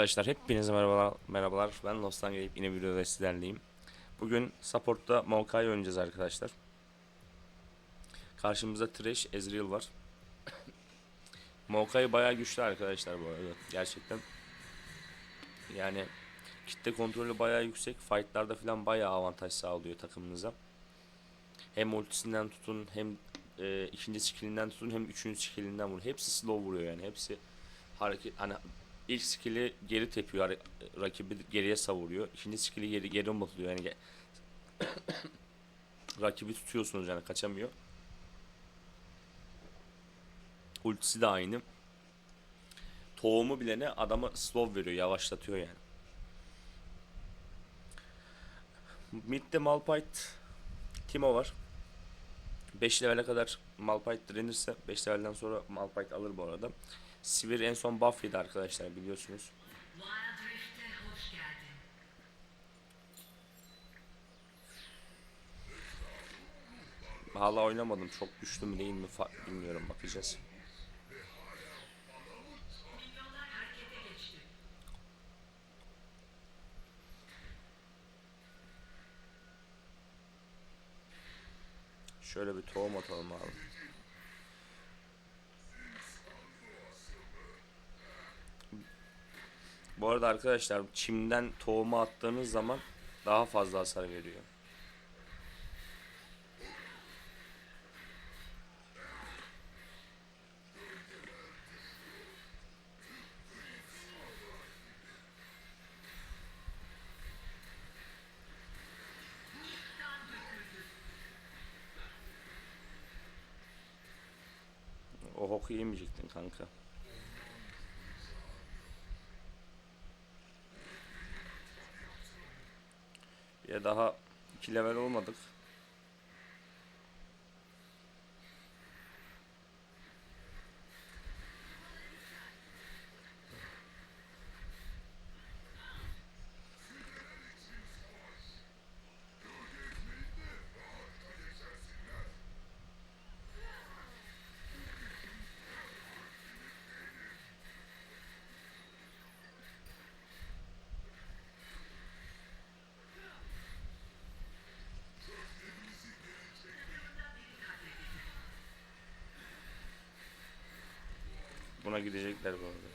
arkadaşlar, hepinize merhabalar. Merhabalar. Ben Lost'tan gelip yine videoda sizlerleyim. Bugün support'ta Maokai oynayacağız arkadaşlar. Karşımızda Thresh, Ezreal var. Maokai bayağı güçlü arkadaşlar bu arada. Gerçekten. Yani kitle kontrolü bayağı yüksek. Fight'larda falan bayağı avantaj sağlıyor takımınıza. Hem ultisinden tutun hem e, ikinci skillinden tutun hem üçüncü skillinden vurun. Hepsi slow vuruyor yani. Hepsi hareket hani ilk skill'i geri tepiyor rakibi geriye savuruyor. İkinci skill'i geri geri umutluyor yani rakibi tutuyorsunuz yani kaçamıyor. Ultisi de aynı. Tohumu bile ne adamı slow veriyor, yavaşlatıyor yani. Mid'de Malphite Timo var. 5 level'e kadar Malphite direnirse 5 level'den sonra Malphite alır bu arada. Sivir en son buff yedi arkadaşlar biliyorsunuz. Hala oynamadım. Çok güçlü mü değil mi bilmiyorum bakacağız. Şöyle bir tohum atalım abi. Bu arada arkadaşlar çimden tohumu attığınız zaman daha fazla hasar veriyor. O hoku kanka. Daha 2 level olmadık. Gidecekler bu arada.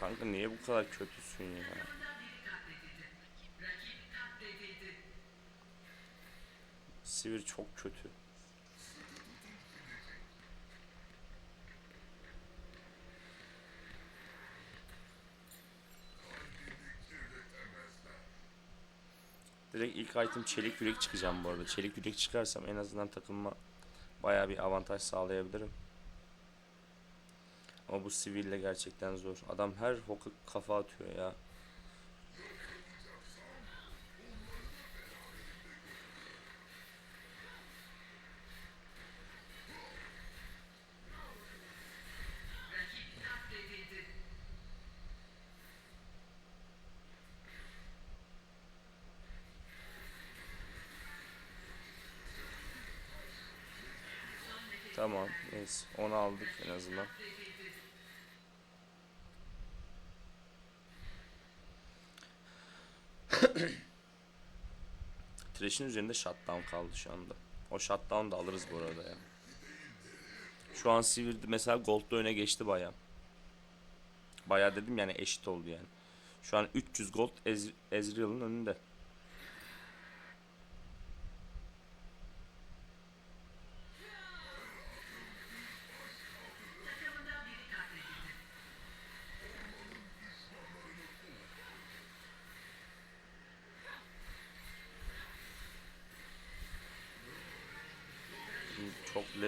Kanka niye bu kadar kötüsün ya? Sivir çok kötü. Direkt ilk item çelik yürek çıkacağım bu arada. Çelik yürek çıkarsam en azından takımıma bayağı bir avantaj sağlayabilirim. Ama bu siville gerçekten zor. Adam her hoka kafa atıyor ya. Tamam. Neyse. Onu aldık en azından. Thresh'in üzerinde shutdown kaldı şu anda. O shutdown da alırız bu arada ya. Şu an Sivir mesela Gold'da öne geçti baya. Baya dedim yani eşit oldu yani. Şu an 300 Gold Ez Ezreal'ın önünde.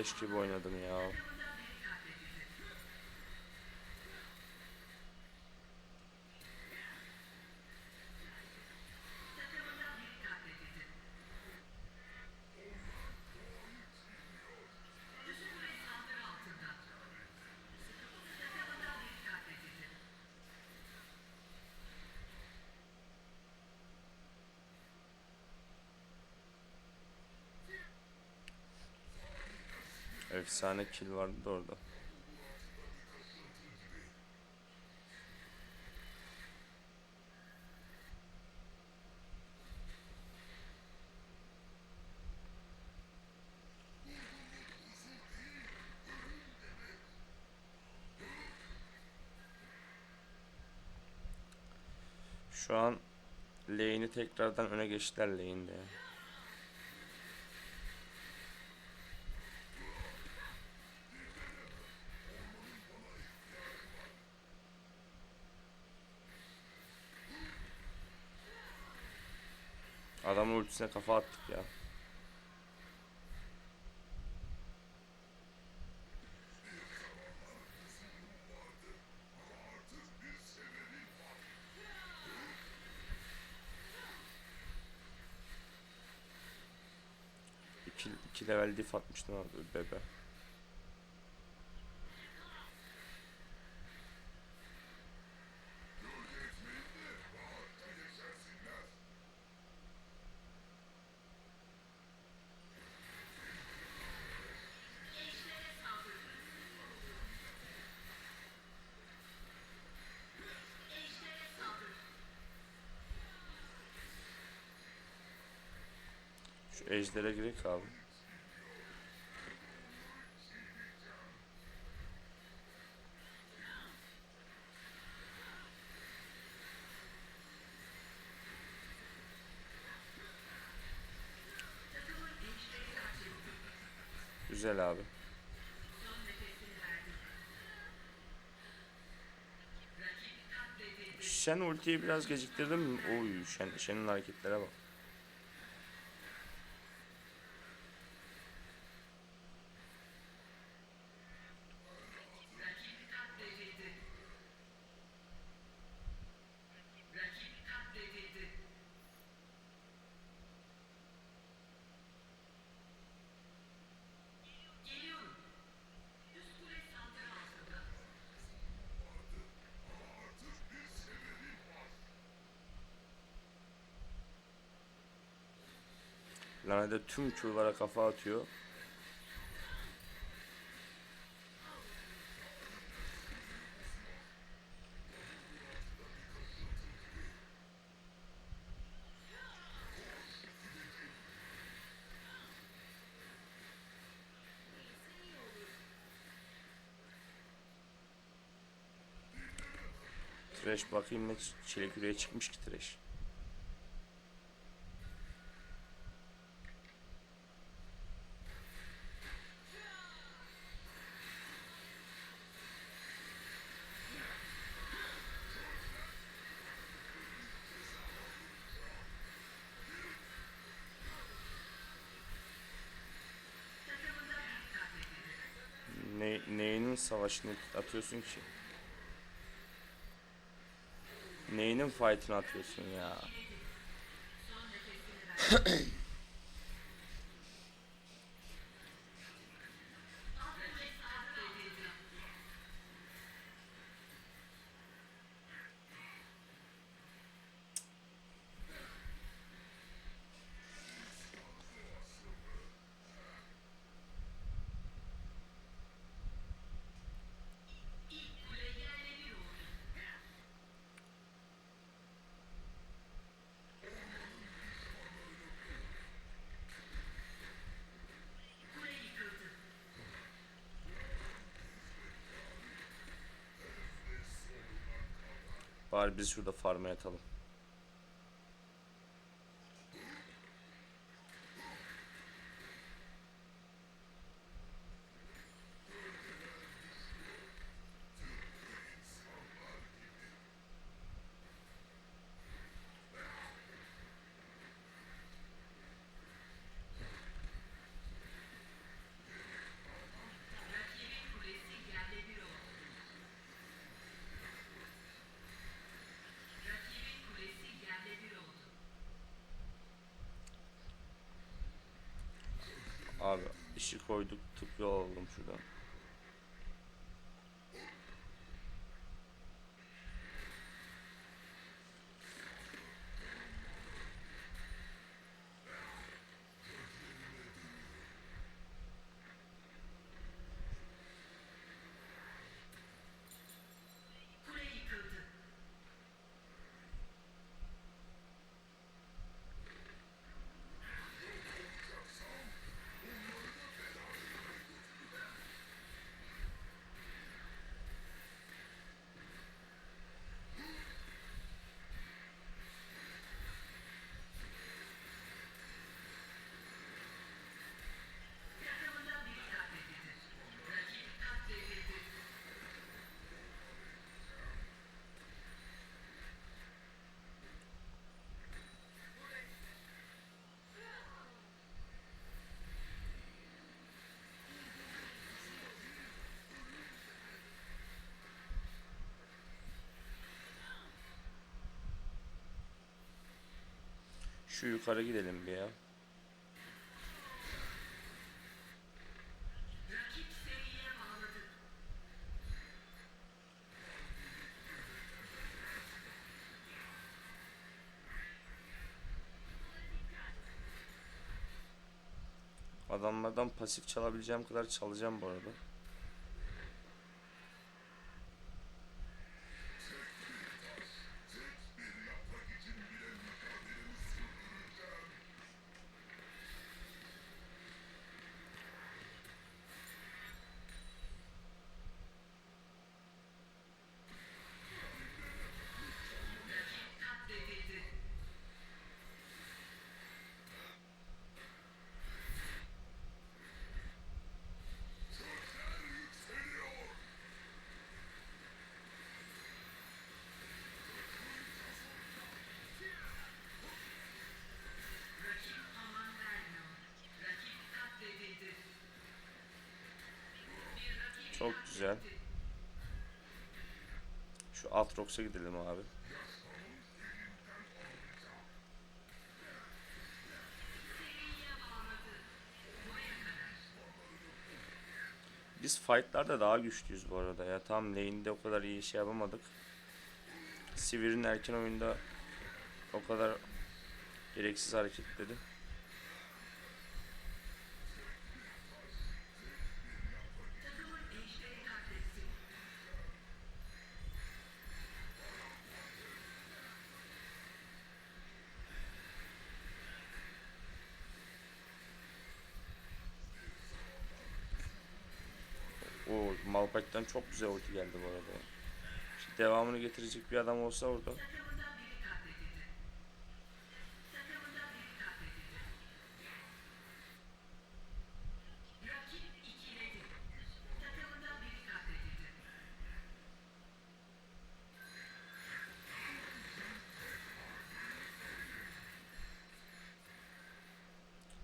Leş gibi oynadım ya. Efsane kill vardı da orada. Şu an lane'i tekrardan öne geçtiler lane'de. Ultisine kafa attık ya. İki, level diff atmıştım abi bebe. Ejder'e girek abi. Güzel abi. Shen ultiyi biraz geciktirdim? Oy Shen, Shen'in hareketlere bak. Lanede tüm Q'lara kafa atıyor. Trash bakayım ne ç- çilek yüreğe çıkmış ki Trash. Ne, neyinin savaşını atıyorsun ki? Neyinin fight'ını atıyorsun ya? Bari biz şurada farm'a yatalım. Rakibin kulesi yerle bir oldu. Rakibin kulesi yerle bir oldu. Abi işi koyduk yol alalım şuradan. Şu yukarı gidelim bir ya. Adamlardan pasif çalabileceğim kadar çalacağım bu arada. Şu Aatrox'a gidelim abi. Biz fightlarda daha güçlüyüz bu arada ya. Tam lane'de o kadar iyi şey yapamadık. Sivir'in erken oyunda o kadar gereksiz hareketleri. Malphite'den çok güzel ulti geldi bu arada. İşte devamını getirecek bir adam olsa orada.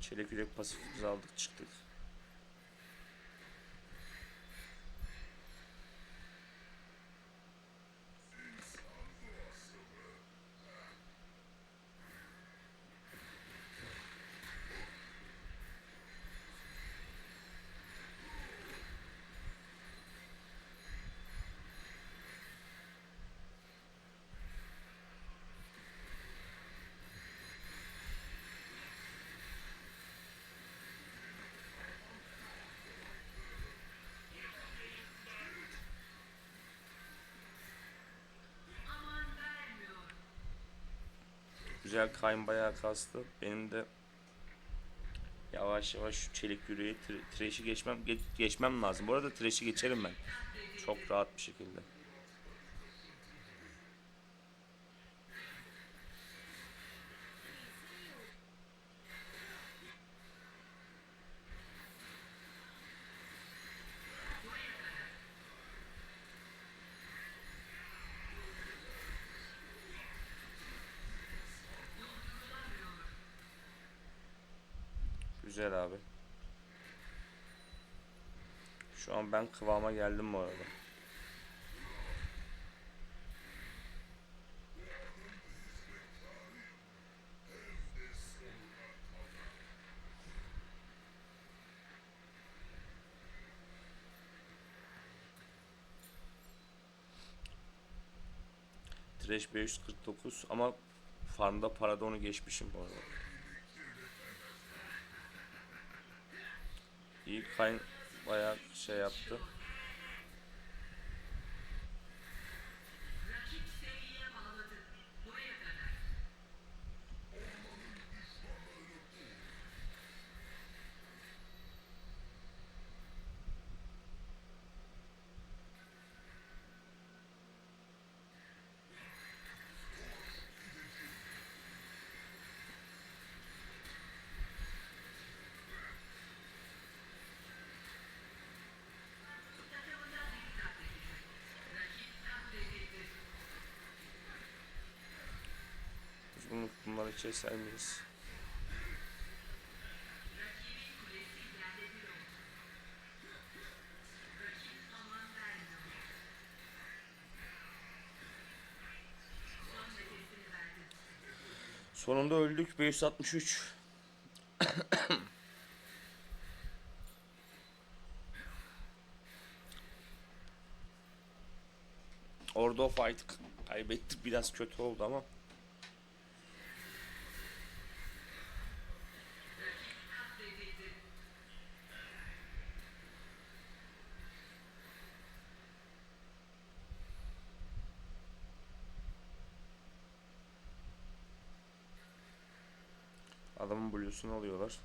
Çelik yürek pasifimizi aldık çıktık. Güzel kayın bayağı kastı. Benim de yavaş yavaş şu çelik yüreği tre- trash'i geçmem ge- geçmem lazım. Bu arada trash'i geçerim ben. Çok rahat bir şekilde. Güzel abi. Şu an ben kıvama geldim bu arada. Trash 549 ama farmda parada onu geçmişim bu arada. İyi kayın bayağı şey yaptı. Nefesini verdi. Sonunda öldük 563. Orada o fight kaybettik biraz kötü oldu ama. Bluesunu alıyorlar.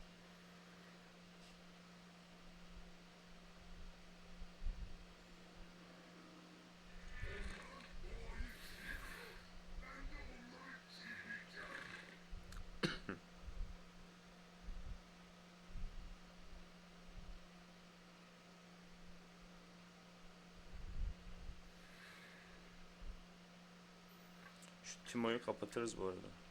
Şu Timo'yu kapatırız bu arada.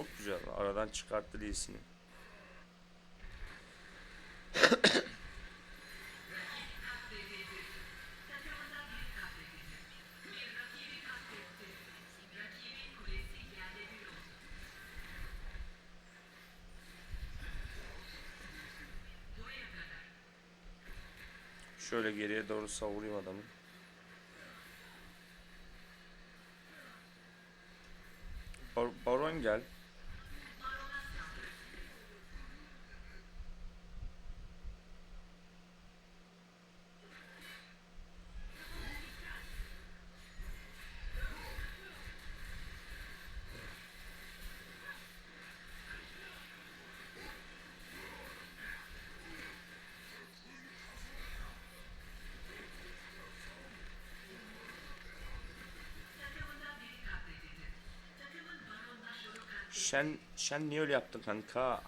Çok güzel. Aradan çıkarttı Lee'sini. Şöyle geriye doğru savurayım adamı. Şen, Şen niye öyle yaptın kanka?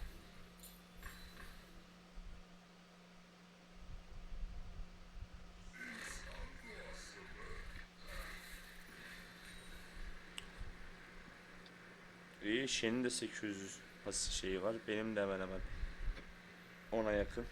İyi, Shen'in de 800 pas şeyi var. Benim de hemen hemen ona yakın.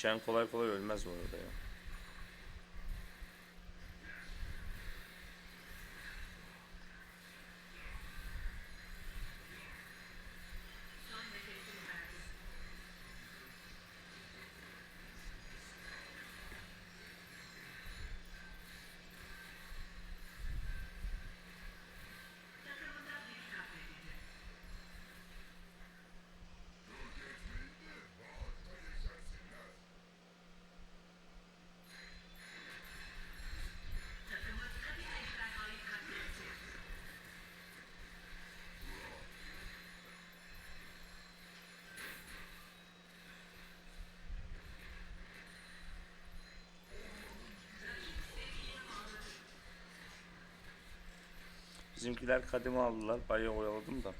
Shen kolay kolay ölmez bu arada ya. Bizimkiler kademe aldılar. Bayağı oyaladım da.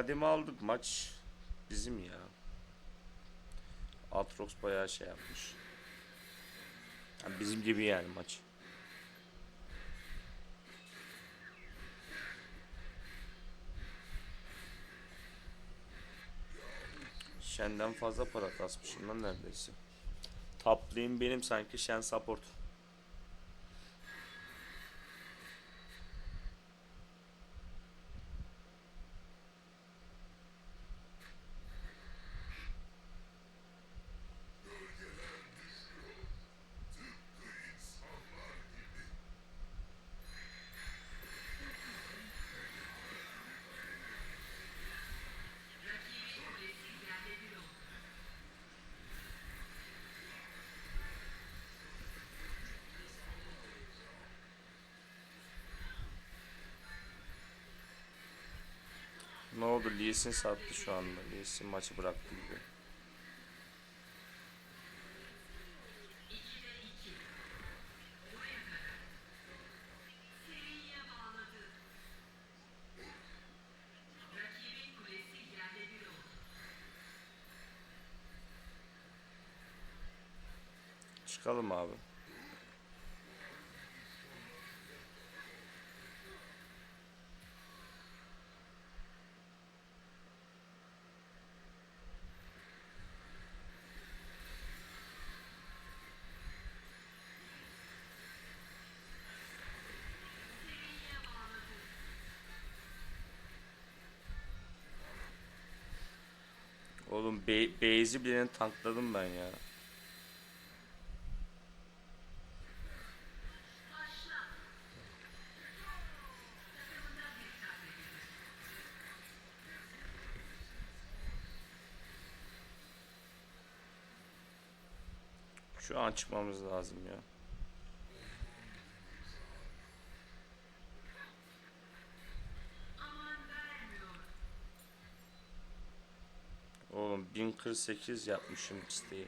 kademe aldık maç bizim ya. Atrox bayağı şey yapmış. Yani bizim gibi yani maç. Şenden fazla para kasmışım lan neredeyse. Taplayım benim sanki Şen support. Ne oldu? Lee Sin sattı şu anda. Lee Sin maçı bıraktı gibi. Be base'i bileni tankladım ben ya. Şu an çıkmamız lazım ya. 1048 yapmışım vermiyor.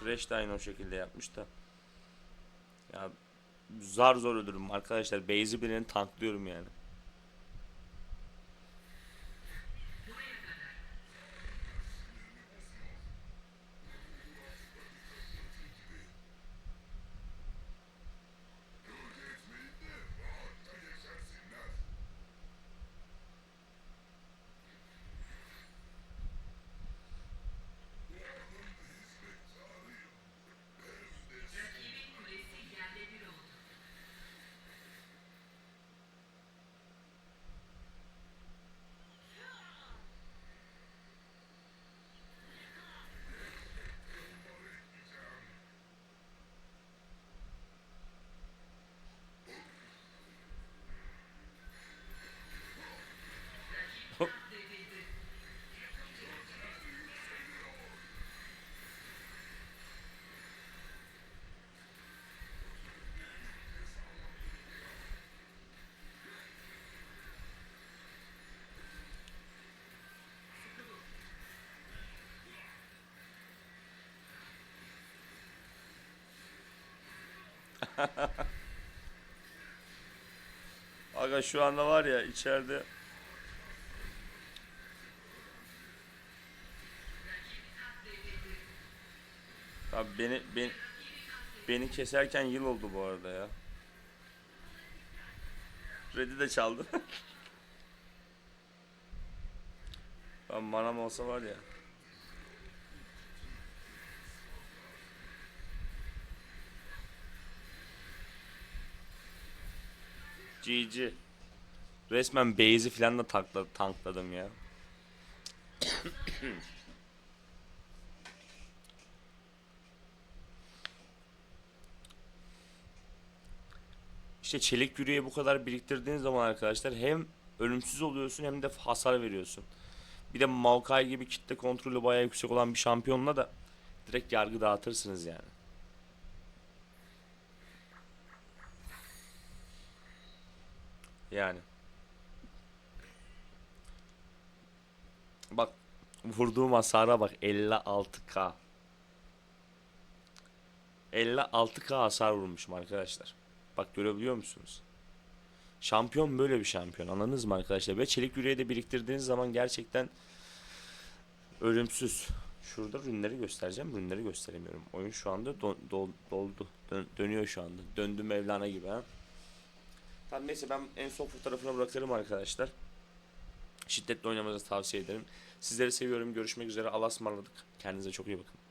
Trash de aynı o şekilde yapmış da. Ya zar zor ölürüm arkadaşlar. Base'i bileni tanklıyorum yani. Aga şu anda var ya içeride. Abi beni beni beni keserken yıl oldu bu arada ya. Red'i de çaldı. ben manam olsa var ya. GG. Resmen base'i falan da tankla, tankladım ya. İşte çelik yüreği bu kadar biriktirdiğin zaman arkadaşlar hem ölümsüz oluyorsun hem de hasar veriyorsun. Bir de Maokai gibi kitle kontrolü bayağı yüksek olan bir şampiyonla da direkt yargı dağıtırsınız yani. Yani. Bak vurduğum hasara bak 56k. 56k hasar vurmuşum arkadaşlar. Bak görebiliyor musunuz? Şampiyon böyle bir şampiyon. Anladınız mı arkadaşlar? Ve çelik yüreği de biriktirdiğiniz zaman gerçekten ölümsüz. Şurada ürünleri göstereceğim. Ürünleri gösteremiyorum. Oyun şu anda do- dol- doldu. Dön- dönüyor şu anda. Döndü Mevlana gibi ha. Tamam neyse ben en son fotoğrafına bırakırım arkadaşlar. Şiddetle oynamanızı tavsiye ederim. Sizleri seviyorum. Görüşmek üzere. Allah'a ısmarladık. Kendinize çok iyi bakın.